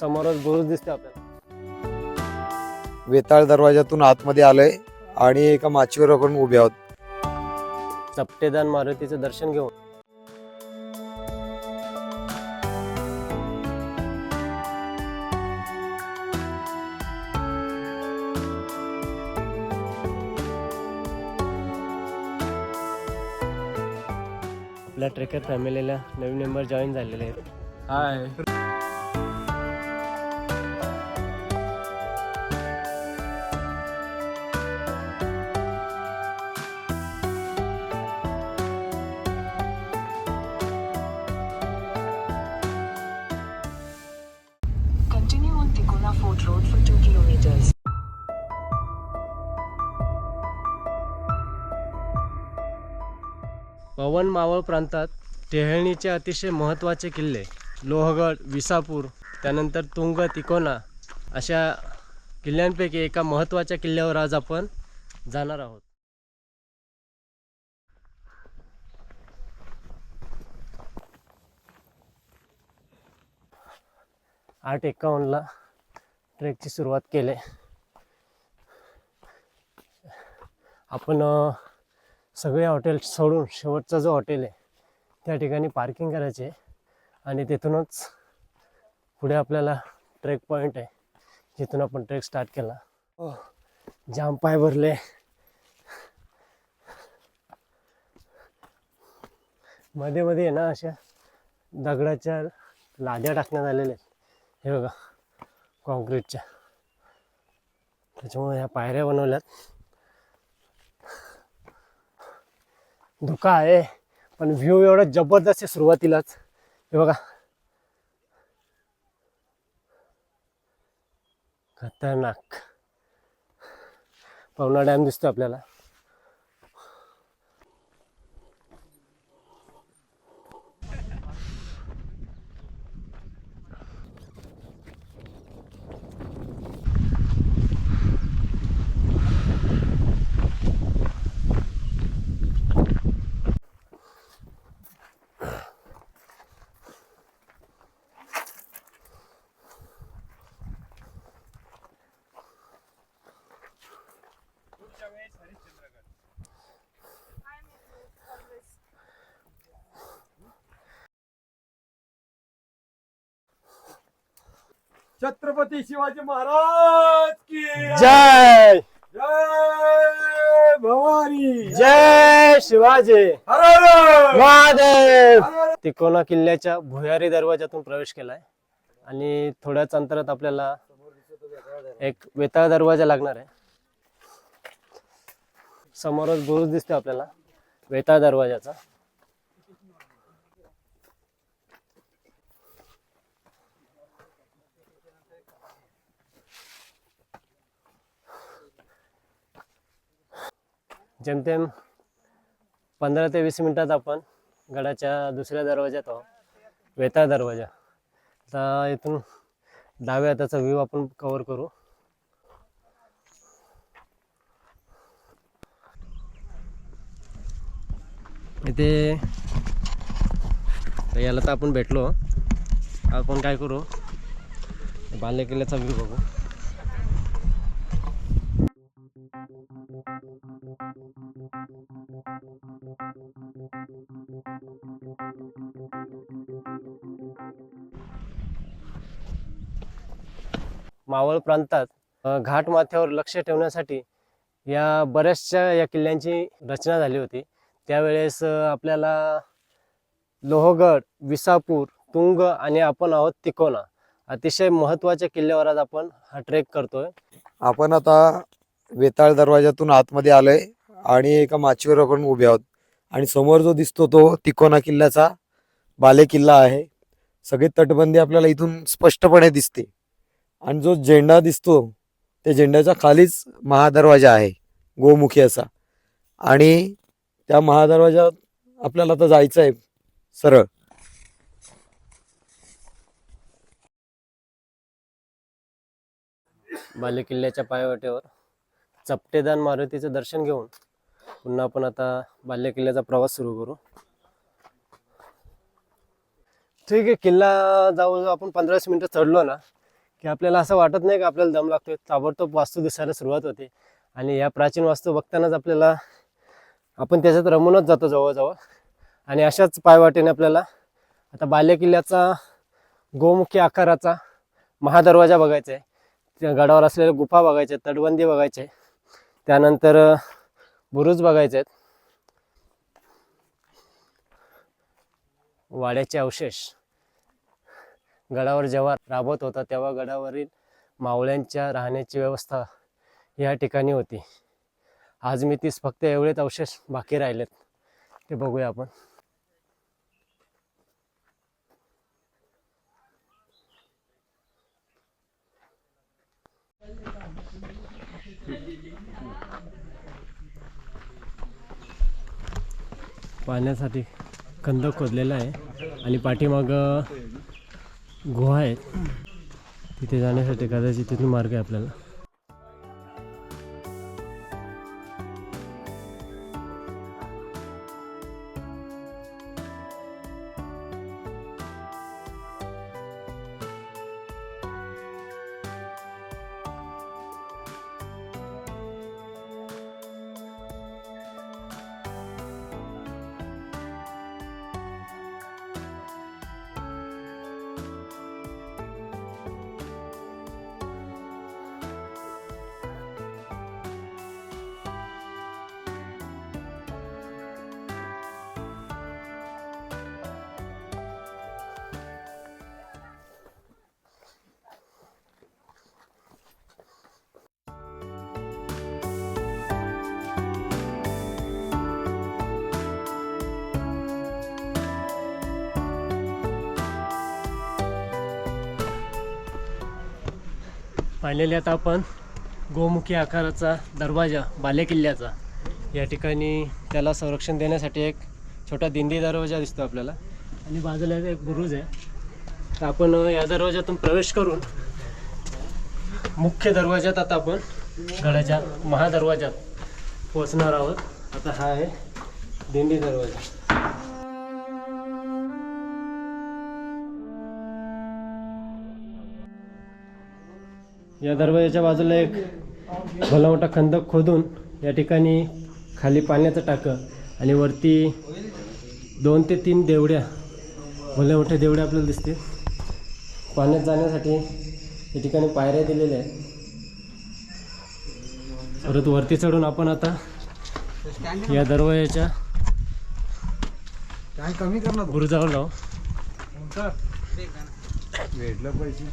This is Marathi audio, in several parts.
समोरच बुरुज दिसते आपल्याला. वेताळ दरवाजातून आतमध्ये आलोय आणि एका माचीवर आपण उभे आहोत. चपटेदान मारुतीचं दर्शन घेऊन. आपल्या ट्रेकर फॅमिलीला नवीन मेंबर जॉईन झालेले आहेत. हाय Tikuna Fort Road for 2 kilometers. पवन मावळ प्रांतात टेहळणीचे अतिशय महत्त्वाचे किल्ले लोहगड विसापूर त्यानंतर तुंग तिकोना अशा किल्ल्यांपैकी एका महत्त्वाच्या किल्ल्यावर आज आपण जाणार आहोत आठ एकावन्नला ट्रेकची सुरुवात केली. आपण सगळे हॉटेल सोडून शेवटचा जो हॉटेल आहे त्या ठिकाणी पार्किंग करायचे आहे. आणि तिथूनच पुढे आपल्याला ट्रेक पॉईंट आहे जिथून आपण ट्रेक स्टार्ट केला. हो जाम पाय भरले. मध्ये मध्ये आहे ना अशा दगडाच्या लाद्या टाकण्यात आलेल्या आहेत. हे बघा. कॉन्क्रीटच्या त्याच्यामुळे ह्या पायऱ्या बनवल्यात. धुका आहे पण व्ह्यू एवढा जबरदस्त आहे सुरुवातीलाच. हे बघा. खतरनाक. पवना डॅम दिसतो आपल्याला. छत्रपती शिवाजी महाराज की जय। जय भवानी। जय शिवाजी। हर हर महादेव. तिकोना किल्ल्याच्या भुयारी दरवाजातून प्रवेश केलाय. आणि थोड्याच अंतरात आपल्याला एक वेताळ दरवाजा लागणार आहे. समोरच बुरुज दिसतो आपल्याला वेताळ दरवाजाचा. जेमतेम पंधरा ते वीस मिनटात आपण गडाच्या दुसऱ्या दरवाज्यात आहोत. वेताळ दरवाजा. आता इथून डाव्या हाताचा व्ह्यू आपण कवर करू. इथे याला तर आपण भेटलो. आपण काय करू? बाल्य किल्ल्याचा व्ह्यू बघू. मावळ प्रांतात घाटमाथ्यावर घाट माथ्यावर लक्ष ठेवण्यासाठी या बऱ्याचशा या किल्ल्यांची रचना झाली होती. त्यावेळेस आपल्याला लोहगड विसापूर तुंग आणि आपण आहोत तिकोना. अतिशय महत्त्वाच्या किल्ल्यावर आज आपण हा ट्रेक करतोय. आपण आता वेताळ दरवाजातून आतमध्ये आलोय आणि एका माचीवर आपण उभे आहोत. आणि समोर जो दिसतो तो तिकोना किल्ल्याचा बाले किल्ला आहे. सगळी तटबंदी आपल्याला इथून स्पष्टपणे दिसते. आणि जो झेंडा दिसतो त्या झेंड्याच्या खालीच महादरवाजा आहे गोमुखी असा. आणि त्या महादरवाजात आपल्याला आता जायचं आहे सरळ. बालेकिल्ल्याच्या पायवाटेवर चपटेदान मारुतीचं दर्शन घेऊन पुन्हा आपण आता बाल्यकिल्ल्याचा प्रवास सुरू करू. ठीक आहे किल्ला जाऊ जाऊ आपण पंधराशे मिनटं मिनिटं चढलो ना की आपल्याला असं वाटत नाही की आपल्याला दम लागतोय? ताबडतोब वास्तू दिसायला सुरुवात होते. आणि या प्राचीन वास्तू बघतानाच आपल्याला आपण त्याच्यात रमूनच जातो जवळजवळ. आणि अशाच पायवाटेने आपल्याला आता बालेकिल्ल्याचा गोमुखी आकाराचा महादरवाजा बघायचा आहे. त्या गडावर असलेल्या गुफा बघायच्या आहेत तटबंदी बघायचे त्यानंतर बुरुज बघायचे आहेत. वाड्याचे अवशेष. गडावर जेव्हा राबत होता तेव्हा गडावरील मावळ्यांच्या राहण्याची व्यवस्था या ठिकाणी होती. आज मी तीस फक्त एवढेच अवशेष बाकी राहिलेत. ते बघूया आपण. पाहण्यासाठी कंद खोदलेला आहे आणि पाठीमागं गुहा आहेत तिथे जाण्यासाठी कदाचित तिथून मार्ग आहे आपल्याला. फायनली आता आपण गोमुखी आकाराचा दरवाजा बालेकिल्ल्याचा. या ठिकाणी त्याला संरक्षण देण्यासाठी एक छोटा दिंडी दरवाजा दिसतो आपल्याला. आणि बाजूला एक बुरुज आहे. तर आपण या दरवाजातून प्रवेश करून मुख्य दरवाज्यात आता आपण गडाच्या महादरवाजात पोहोचणार आहोत. आता हा आहे दिंडी दरवाजा. या दरवाजाच्या बाजूला एक भला मोठा खंदक खोदून या ठिकाणी खाली पाण्याचं टाकं आणि वरती दोन ते तीन देवड्या भल्या मोठ्या देवड्या आपल्याला दिसतील. पाण्यात जाण्यासाठी या ठिकाणी पायऱ्या दिलेल्या आहेत. परत वरती चढून आपण आता या दरवाजाच्या काय कमी करणार? बुरुजावर जाऊ. भेटलं पैसे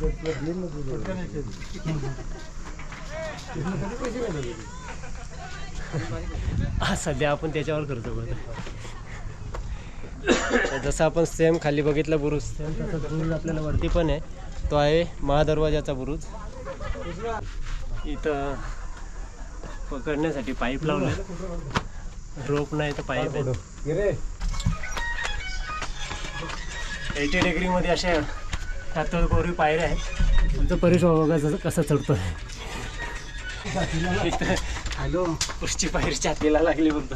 हा सध्या आपण त्याच्यावर करतो बघ. तर जसं आपण सेम खाली बघितलं बुरुज सेम तसंच बुरुज आपल्याला वरती पण आहे. तो आहे महादरवाजाचा बुरुज. इथं पकडण्यासाठी पाईप लावलं रोप नाही तर पाईप आहे एटी डिग्रीमध्ये अशा कातळ कोरी पायऱ्या आहेत. तुमचं बघा कसं चढतोय. इथं हॅलो. पुढची पायरी छातीला लागली फक्त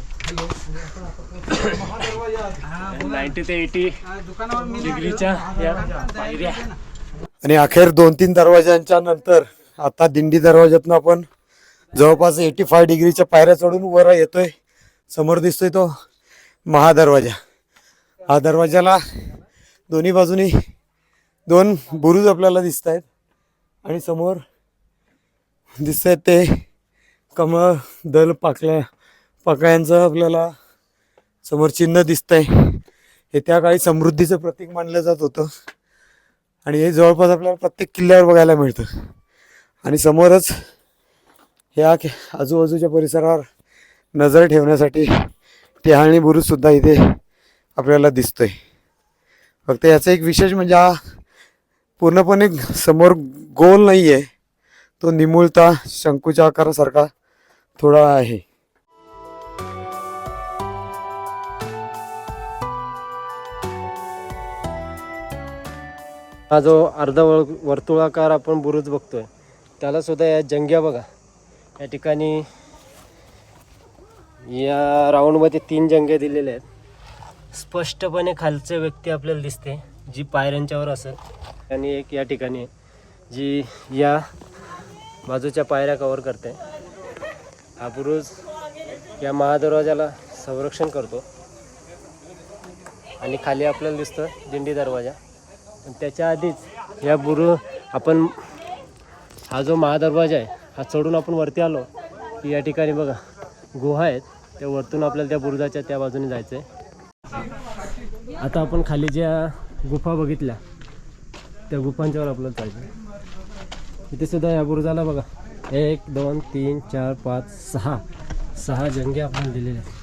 नाईन्टी ते एटी डिग्रीच्या या पायऱ्या. आणि अखेर दोन तीन दरवाजांच्या नंतर आता दिंडी दरवाज्यातून आपण जवळपास एटी फाय डिग्रीच्या पायऱ्या चढून वर येतोय. समोर दिसतोय तो महादरवाजा. हा दरवाजाला दोन्ही बाजूनी दोन बुरुज आपल्याला दिसत आहेत आणि समोर दिसत आहेत ते कमळ दल पाकल्या पाकळ्यांचं आपल्याला समोर चिन्ह दिसतंय. हे त्या काळी समृद्धीचं प्रतीक मानलं जात होतं. आणि हे जवळपास आपल्याला प्रत्येक किल्ल्यावर बघायला मिळतं. आणि समोरच ह्या आजूबाजूच्या परिसरावर नजर ठेवण्यासाठी टेहाळणी बुरुजसुद्धा इथे आपल्याला दिसतोय. फक्त याचं एक विशेष म्हणजे हा पूर्णपणे समोर गोल नाही आहे तो निमुळता शंकूच्या आकारासारखा थोडा आहे. हा जो अर्धा वर वर्तुळाकार आपण बुरुज बघतोय त्याला सुद्धा या जंग्या बघा. या ठिकाणी या राऊंडमध्ये तीन जंग्या दिलेल्या आहेत. स्पष्टपणे खालचे व्यक्ती आपल्याला दिसते जी पायऱ्यांच्यावर असत आणि एक या ठिकाणी जी या बाजूच्या पायऱ्या कवर करते. हा बुरुज या महादरवाजाला संरक्षण करतो. आणि खाली आपल्याला दिसतं दिंडी दरवाजा. पण त्याच्या आधीच या बुरु आपण हा जो महादरवाजा आहे हा चढून आपण वरती आलो की या ठिकाणी बघा गुहा आहेत. त्या वरतून आपल्याला त्या बुरुजाच्या त्या बाजूने जायचं आहे आता आपण खाली ज्या गुफा बघितल्या त्या गुफांच्यावर आपल्याला जायचं इथे सुद्धा या बुरुजाला बघा. एक दोन तीन चार पाच सहा. सहा जंगे आपण दिलेले आहेत.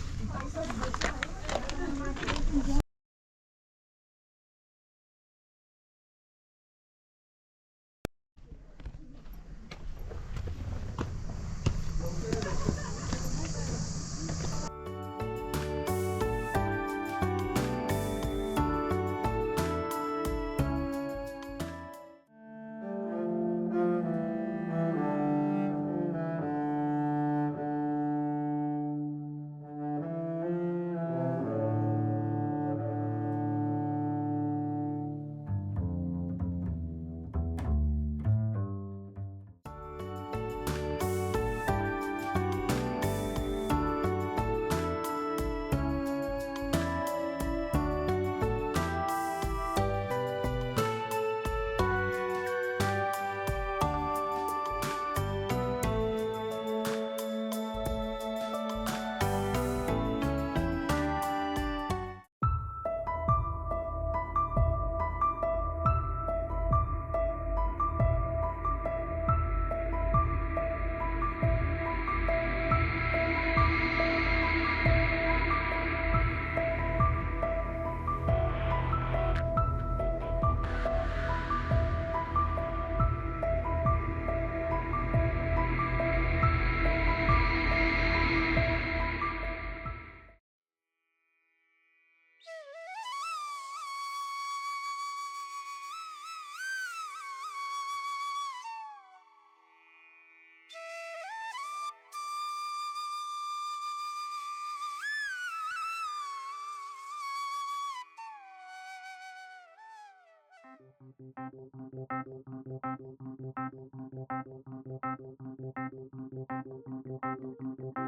Thank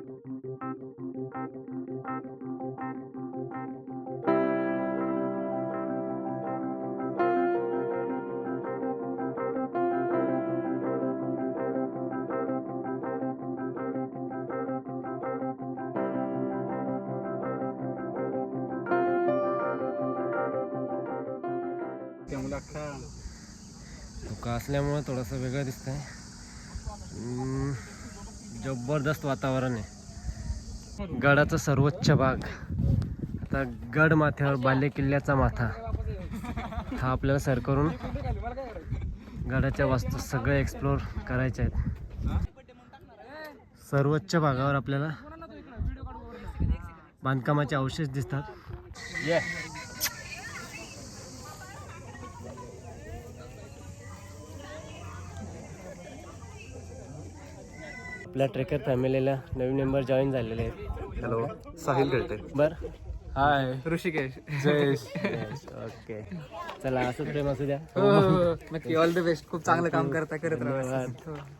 you. असल्यामुळं थोडंसं वेगळं दिसतंय. आहे जबरदस्त वातावरण आहे. गडाचा सर्वोच्च भाग. आता गड माथ्यावर बाले किल्ल्याचा माथा. हा आपल्याला सर करून गडाच्या वास्तू सगळे एक्सप्लोर करायचे आहेत. सर्वोच्च भागावर आपल्याला बांधकामाचे अवशेष दिसतात. आपल्या ट्रेकर फॅमिलीला नवीन मेंबर जॉईन झालेले आहेत. हॅलो साहिल गळते बर. हाय. ऋषिकेश. जयेश. ओके. चला असं प्रेम असू द्या. हो, नक्की ऑल द बेस्ट खूप चांगलं काम करता करत राहा. धन्यवाद.